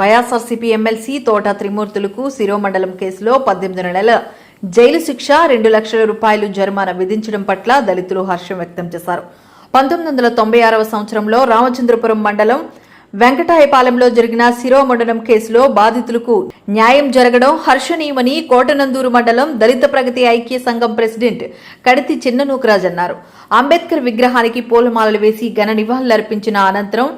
YSRCP MLC Thota త్రిమూర్తులకు శిరోమండలం కేసులో పద్దెనిమిది నెలల జైలు శిక్ష రెండు లక్షల రూపాయలు జరిమానా విధించడం పట్ల దళితులు హర్షం వ్యక్తం చేశారు. పంతొమ్మిది వందల తొంభై ఆరవ సంవత్సరంలో రామచంద్రపురం మండలం వెంకటాయపాలెంలో జరిగిన శిరోమండలం కేసులో బాధితులకు న్యాయం జరగడం హర్షణీయమని కోటనందూరు మండలం దళిత ప్రగతి ఐక్య సంఘం ప్రెసిడెంట్ కడితి చిన్ననూకరాజ్ అన్నారు. అంబేద్కర్ విగ్రహానికి పూలమాలలు వేసి ఘన నివాళులర్పించిన అనంతరం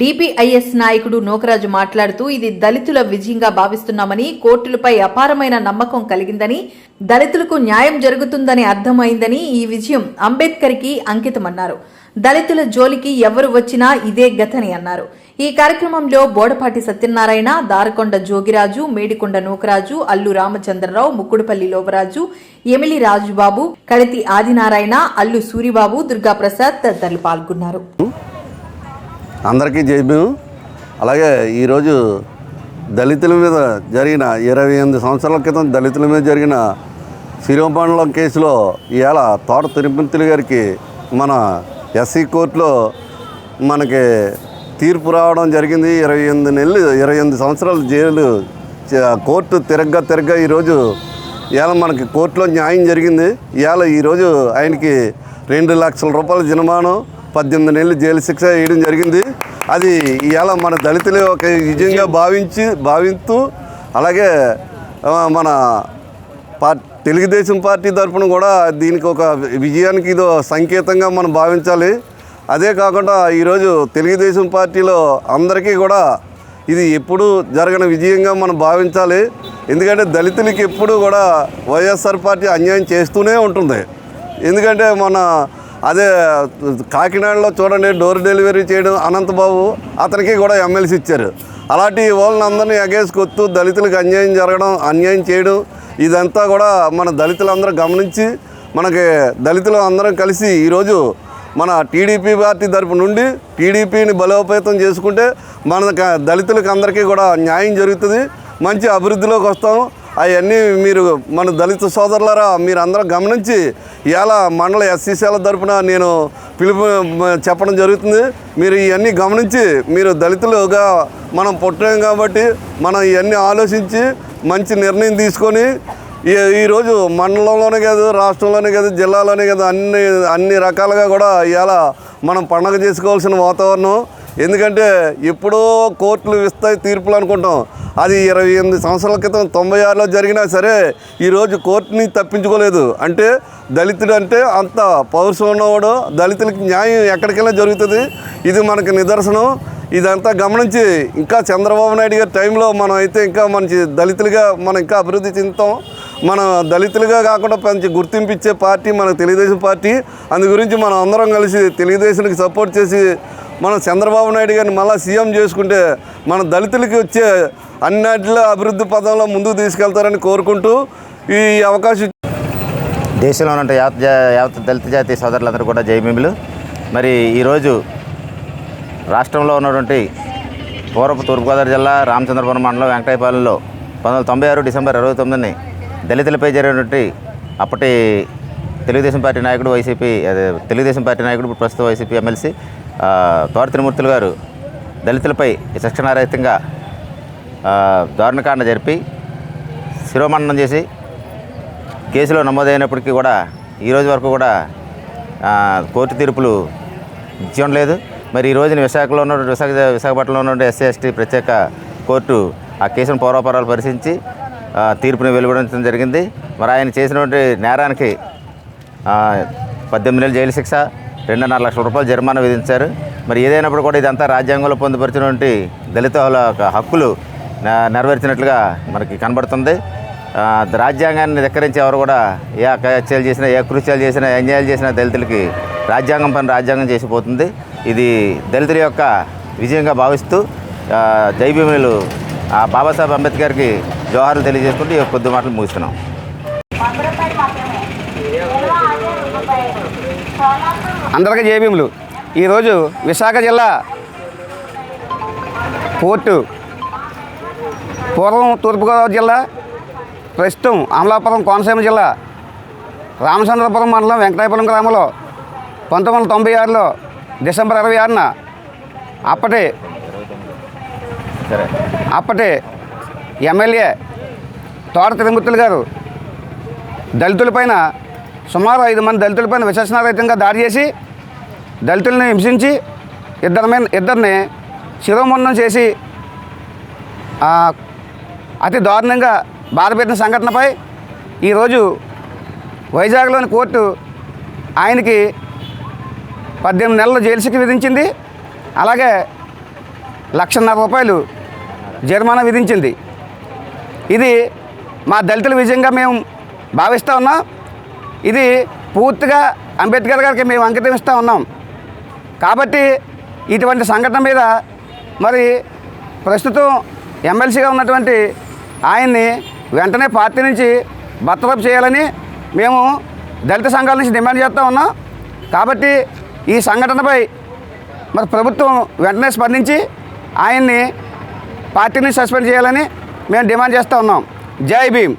డిపిఐఎస్ నాయకుడు నోకరాజు మాట్లాడుతూ ఇది దళితుల విజయంగా భావిస్తున్నామని కోర్టులపై అపారమైన నమ్మకం కలిగిందని దళితులకు న్యాయం జరుగుతుందని అర్థమైందని ఈ విజయం అంబేద్కర్కి అంకితమన్నారు. దళితుల జోలికి ఎవరు వచ్చినా ఇదే గతని అన్నారు. ఈ కార్యక్రమంలో బోడపాటి సత్యనారాయణ దారకొండ జోగిరాజు మేడికొండ నూకరాజు అల్లు రామచంద్రరావు ముక్కుడుపల్లి లోవరాజు ఎమిలి రాజుబాబు కడితి ఆదినారాయణ అల్లు సూరిబాబు దుర్గాప్రసాద్ తదితరులు పాల్గొన్నారు. అందరికీ జైభీం అలాగే ఈరోజు దళితుల మీద జరిగిన ఇరవై ఎనిమిది సంవత్సరాల క్రితం దళితుల మీద జరిగిన శిరోమండలం కేసులో ఇవాళ తోట తిరుపతి గారికి మన ఎస్సీ కోర్టులో మనకి తీర్పు రావడం జరిగింది. ఇరవై ఎనిమిది నెలలు ఇరవై ఎనిమిది సంవత్సరాల జైలు కోర్టు తిరగ్గా తిరగ్గా ఈరోజు ఇవాళ మనకి కోర్టులో న్యాయం జరిగింది. ఇవాళ ఈరోజు ఆయనకి రెండు లక్షల రూపాయల జరిమానం పద్దెనిమిది నెలలు జైలు శిక్ష వేయడం జరిగింది. అది ఇవాళ మన దళితులు ఒక విజయంగా భావించి భావిస్తూ అలాగే మన పార్ తెలుగుదేశం పార్టీ తరఫున కూడా దీనికి ఒక విజయానికి ఇదో సంకేతంగా మనం భావించాలి. అదే కాకుండా ఈరోజు తెలుగుదేశం పార్టీలో అందరికీ కూడా ఇది ఎప్పుడూ జరగని విజయంగా మనం భావించాలి. ఎందుకంటే దళితులకి ఎప్పుడూ కూడా వైఎస్ఆర్ పార్టీ అన్యాయం చేస్తూనే ఉంటుంది. ఎందుకంటే మన అదే కాకినాడలో చూడండి డోర్ డెలివరీ చేయడం అనంతబాబు అతనికి కూడా ఎమ్మెల్సీ ఇచ్చారు. అలాంటి వాళ్ళని అందరినీ ఎగేసుకొత్తూ దళితులకు అన్యాయం జరగడం అన్యాయం చేయడం ఇదంతా కూడా మన దళితులందరూ గమనించి మనకి దళితులు అందరం కలిసి ఈరోజు మన టీడీపీ పార్టీ తరపు నుండి టీడీపీని బలోపేతం చేసుకుంటే మన దళితులకు అందరికీ కూడా న్యాయం జరుగుతుంది. మంచి అభివృద్ధిలోకి వస్తాం. అవన్నీ మీరు మన దళిత సోదరులరా మీరు అందరూ గమనించి ఇలా మండల ఎస్సీసీల తరఫున నేను పిలుపు చెప్పడం జరుగుతుంది. మీరు ఇవన్నీ గమనించి మీరు దళితులుగా మనం పుట్టాం కాబట్టి మనం ఇవన్నీ ఆలోచించి మంచి నిర్ణయం తీసుకొని ఈ ఈరోజు మండలంలోనే కాదు రాష్ట్రంలోనే కాదు జిల్లాలోనే కాదు అన్ని అన్ని రకాలుగా కూడా ఇలా మనం పండగ చేసుకోవాల్సిన వాతావరణం. ఎందుకంటే ఎప్పుడో కోర్టులు ఇస్తాయి తీర్పులు అనుకుంటాం. అది ఇరవై ఎనిమిది సంవత్సరాల క్రితం తొంభై ఆరులో జరిగినా సరే ఈరోజు కోర్టుని తప్పించుకోలేదు. అంటే దళితుడు అంటే అంత పౌరుషం ఉన్నవాడు దళితులకి న్యాయం ఎక్కడికైనా జరుగుతుంది. ఇది మనకి నిదర్శనం. ఇదంతా గమనించి ఇంకా చంద్రబాబు నాయుడు గారి టైంలో మనం అయితే ఇంకా మంచి దళితులుగా మనం ఇంకా అభివృద్ధి చెందుతాం. మనం దళితులుగా కాకుండా మంచి గుర్తింపు ఇచ్చే పార్టీ మనకు తెలుగుదేశం పార్టీ. అందు గురించి మనం అందరం కలిసి తెలుగుదేశానికి సపోర్ట్ చేసి మనం చంద్రబాబు నాయుడు గారిని మళ్ళీ సీఎం చేసుకుంటే మన దళితులకి వచ్చే అన్నిటిలో అభివృద్ధి పదంలో ముందుకు తీసుకెళ్తారని కోరుకుంటూ ఈ అవకాశం దేశంలో ఉన్న యావత్ యావత్ దళిత జాతి సోదరులందరూ కూడా జయమీములు మరి ఈరోజు రాష్ట్రంలో ఉన్నటువంటి పూర్వపు తూర్పుగోదావరి జిల్లా రామచంద్రపురం మండలం వెంకటాయపాలెంలో పంతొమ్మిది తొంభై ఆరు డిసెంబర్ ఇరవై తొమ్మిదిని దళితులపై జరిగినటువంటి అప్పటి తెలుగుదేశం పార్టీ నాయకుడు వైసీపీ అదే తెలుగుదేశం పార్టీ నాయకుడు ఇప్పుడు ప్రస్తుత వైసీపీ ఎమ్మెల్సీ తోట గారు దళితులపై శిక్షణారహితంగా దారుణకాండ జరిపి శిరోమండనం చేసి కేసులో నమోదైనప్పటికీ కూడా ఈ రోజు వరకు కూడా కోర్టు తీర్పులు ఇచ్చడం లేదు మరి ఈ రోజున విశాఖలో ఉన్న విశాఖ విశాఖపట్నంలో ఉన్న ఎస్సీ ఎస్టీ ప్రత్యేక కోర్టు ఆ కేసును పూర్వపరాలు పరిశీలించి తీర్పుని వెలువడించడం జరిగింది. మరి ఆయన చేసినటువంటి నేరానికి పద్దెనిమిది నెలల జైలు శిక్ష రెండున్నర లక్షల రూపాయలు జరిమానా విధించారు. మరి ఏదైనప్పుడు కూడా ఇదంతా రాజ్యాంగంలో పొందుపరిచినటువంటి దళిత హక్కులు నెరవేర్చినట్లుగా మనకి కనబడుతుంది. రాజ్యాంగాన్ని ధిక్కరించి ఎవరు కూడా ఏ అకత్యాలు చేసినా ఏ కృత్యాలు చేసినా అన్యాయాలు చేసినా దళితులకి రాజ్యాంగం పని రాజ్యాంగం చేసిపోతుంది. ఇది దళితుల యొక్క విజయంగా భావిస్తూ ఆ, ఆ బాబాసాహెబ్ అంబేద్కర్కి జోహార్లు తెలియజేసుకుంటూ ఈ కొద్ది మాటలు ముగిస్తున్నాం. అందరికీ జేబీములు ఈరోజు విశాఖ జిల్లా కోర్టు పూర్వం తూర్పుగోదావరి జిల్లా ప్రస్తుతం అమలాపురం కోనసీమ జిల్లా రామచంద్రపురం మండలం వెంకటాయపురం గ్రామంలో పంతొమ్మిది వందల తొంభై ఆరులో డిసెంబర్ ఇరవై ఆరున అప్పటి అప్పటి ఎమ్మెల్యే తోట తిరుమూర్తులు గారు దళితులపైన సుమారు ఐదు మంది దళితులపైన విశేషణారహితంగా దాడి చేసి దళితులను హింసించి ఇద్దరి మీద ఇద్దరిని శిరోముండం చేసి అతి దారుణంగా బాధపెట్టిన సంఘటనపై ఈరోజు వైజాగ్లోని కోర్టు ఆయనకి పద్దెనిమిది నెలల జైలు శిక్ష విధించింది. అలాగే లక్షన్నర రూపాయలు జరిమానా విధించింది. ఇది మా దళితుల విజయంగా మేము భావిస్తూ ఉన్నాం. ఇది పూర్తిగా అంబేద్కర్ గారికి మేము అంకితం ఇస్తూ ఉన్నాం. కాబట్టి ఇటువంటి సంఘటన మీద మరి ప్రస్తుతం ఎమ్మెల్సీగా ఉన్నటువంటి ఆయన్ని వెంటనే పార్టీ నుంచి బర్తరఫ్ చేయాలని మేము దళిత సంఘాల నుంచి డిమాండ్ చేస్తూ ఉన్నాం. కాబట్టి ఈ సంఘటనపై మరి ప్రభుత్వం వెంటనే స్పందించి ఆయన్ని పార్టీని సస్పెండ్ చేయాలని మేము డిమాండ్ చేస్తూ ఉన్నాం. జై భీమ్.